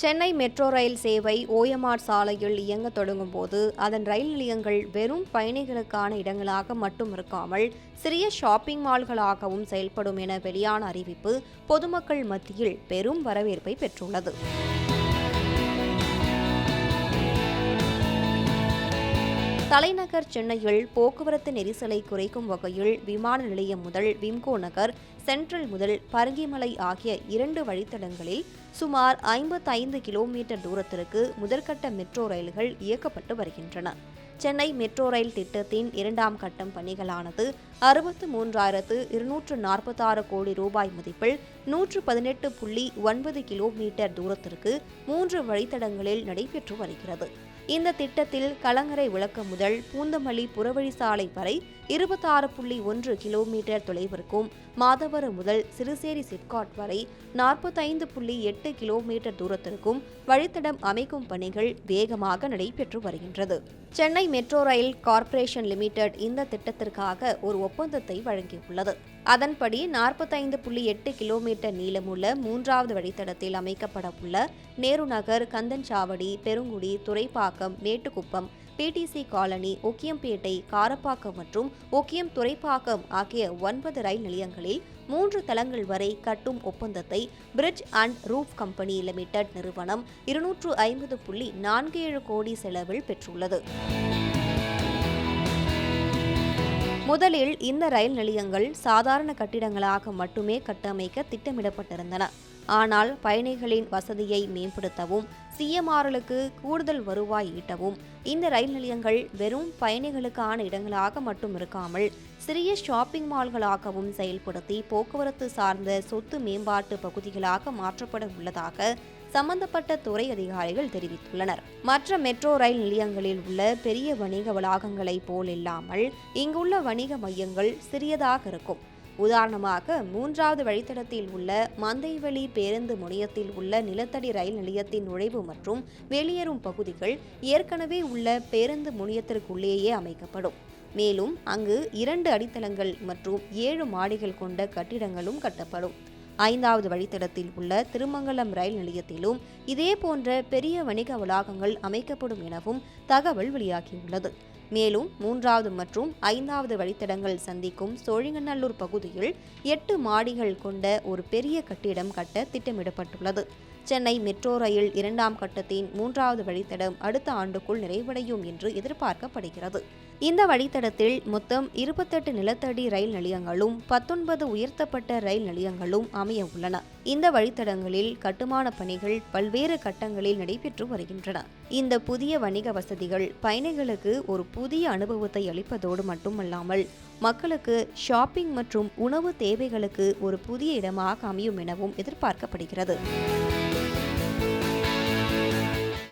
Chennai metro ரயில் சேவை OMR சாலையில் இயங்க தொடங்கும் போது அதன் ரயில் நிலையங்கள் வெறும் பயணிகளுக்கான இடங்களாக மட்டும் இருக்காமல் சிறிய ஷாப்பிங் மால்களாகவும் செயல்படும் என வெளியான அறிவிப்பு பொதுமக்கள் மத்தியில் பெரும் வரவேற்பை பெற்றுள்ளது. தலைநகர் சென்னையில் போக்குவரத்து நெரிசலை குறைக்கும் வகையில் விமான நிலையம் முதல் விம்கோ நகர் சென்ட்ரல் முதல் பருங்கிமலை ஆகிய இரண்டு வழித்தடங்களில் சுமார் ஐம்பத்தைந்து கிலோமீட்டர் தூரத்திற்கு முதற்கட்ட மெட்ரோ ரயில்கள் இயக்கப்பட்டு வருகின்றன. சென்னை மெட்ரோ ரயில் திட்டத்தின் இரண்டாம் கட்டம் பணிகளானது அறுபத்து மூன்றாயிரத்து இருநூற்று நாற்பத்தாறு கோடி ரூபாய் மதிப்பில் நூற்று பதினெட்டு புள்ளி ஒன்பது கிலோமீட்டர் தூரத்திற்கு மூன்று வழித்தடங்களில் நடைபெற்று வருகிறது. இந்த திட்டத்தில் கலங்கரை விளக்கம் முதல் பூந்தமல்லி புறவழி சாலை வரை இருபத்தாறு புள்ளி ஒன்று கிலோமீட்டர் தொலைவிற்கும். மாதவரம் முதல் சிறுசேரி சிப்காட் வரை நாற்பத்தைந்து புள்ளி எட்டு கிலோமீட்டர் தூரத்திற்கும் வழித்தடம் அமைக்கும் பணிகள் வேகமாக நடைபெற்று வருகின்றது. Chennai metro rail corporation limited இந்த திட்டத்திற்காக ஒரு ஒப்பந்தத்தை வழங்கியுள்ளது. அதன்படி நாற்பத்தைந்து புள்ளி எட்டு கிலோமீட்டர் நீளமுள்ள மூன்றாவது வழித்தடத்தில் அமைக்கப்பட உள்ள நேரு நகர் கந்தன்சாவடி பெருங்குடி துறைப்பாக்கம் மேட்டுக்குப்பம் பிடிசி காலனி ஒக்கியம்பேட்டை காரப்பாக்கம் மற்றும் ஒக்கியம் துறைப்பாக்கம் ஆகிய ஒன்பது ரயில் நிலையங்களில் மூன்று தளங்கள் வரை கட்டும் ஒப்பந்தத்தை bridge and roof company limited நிறுவனம் இருநூற்று ஐம்பது புள்ளி நான்கு ஏழு கோடி செலவில் பெற்றுள்ளது. முதலில் இந்த ரயில் நிலையங்கள் சாதாரண கட்டிடங்களாக மட்டுமே கட்டமைக்க திட்டமிடப்பட்டிருந்தன. ஆனால் பயணிகளின் வசதியை மேம்படுத்தவும் சிஎம்ஆர்களுக்கு கூடுதல் வருவாய் ஈட்டவும் இந்த ரயில் நிலையங்கள் வெறும் பயணிகளுக்கான இடங்களாக மட்டும் இருக்காமல் சிறிய ஷாப்பிங் மால்களாகவும் செயல்படுத்தி போக்குவரத்து சார்ந்த சொத்து மேம்பாட்டு பகுதிகளாக மாற்றப்பட உள்ளதாக சம்பந்தப்பட்ட துறை அதிகாரிகள் தெரிவித்துள்ளனர். மற்ற மெட்ரோ ரயில் நிலையங்களில் உள்ள பெரிய வணிக வளாகங்களைப் போல் இல்லாமல் இங்குள்ள வணிக மையங்கள் சிறியதாக இருக்கும். உதாரணமாக மூன்றாவது வழித்தடத்தில் உள்ள மந்தைவெளி பேருந்து முனையத்தில் உள்ள நிலத்தடி ரயில் நிலையத்தின் நுழைவு மற்றும் வெளியேறும் பகுதிகள் ஏற்கனவே உள்ள பேருந்து முனையத்திற்குள்ளேயே அமைக்கப்படும். மேலும் அங்கு இரண்டு அடித்தளங்கள் மற்றும் ஏழு மாடிகள் கொண்ட கட்டிடங்களும் கட்டப்படும். ஐந்தாவது வழித்தடத்தில் உள்ள திருமங்கலம் ரயில் நிலையத்திலும் இதே போன்ற பெரிய வணிக வளாகங்கள் அமைக்கப்படும் எனவும் தகவல் வெளியாகியுள்ளது. மேலும் மூன்றாவது மற்றும் ஐந்தாவது வழித்தடங்கள் சந்திக்கும் சோழிங்கநல்லூர் பகுதியில் எட்டு மாடிகள் கொண்ட ஒரு பெரிய கட்டிடம் கட்ட திட்டமிடப்பட்டுள்ளது. சென்னை மெட்ரோ ரயில் இரண்டாம் கட்டத்தின் மூன்றாவது வழித்தடம் அடுத்த ஆண்டுக்குள் நிறைவடையும் என்று எதிர்பார்க்கப்படுகிறது. இந்த வழித்தடத்தில் மொத்தம் இருபத்தெட்டு நிலத்தடி ரயில் நிலையங்களும் பத்தொன்பது உயர்த்தப்பட்ட ரயில் நிலையங்களும் அமைய உள்ளன. இந்த வழித்தடங்களில் கட்டுமான பணிகள் பல்வேறு கட்டங்களில் நடைபெற்று வருகின்றன. இந்த புதிய வணிக வசதிகள் பயணிகளுக்கு ஒரு புதிய அனுபவத்தை அளிப்பதோடு மட்டுமல்லாமல் மக்களுக்கு ஷாப்பிங் மற்றும் உணவு தேவைகளுக்கு ஒரு புதிய இடமாக அமையும் எனவும் எதிர்பார்க்கப்படுகிறது.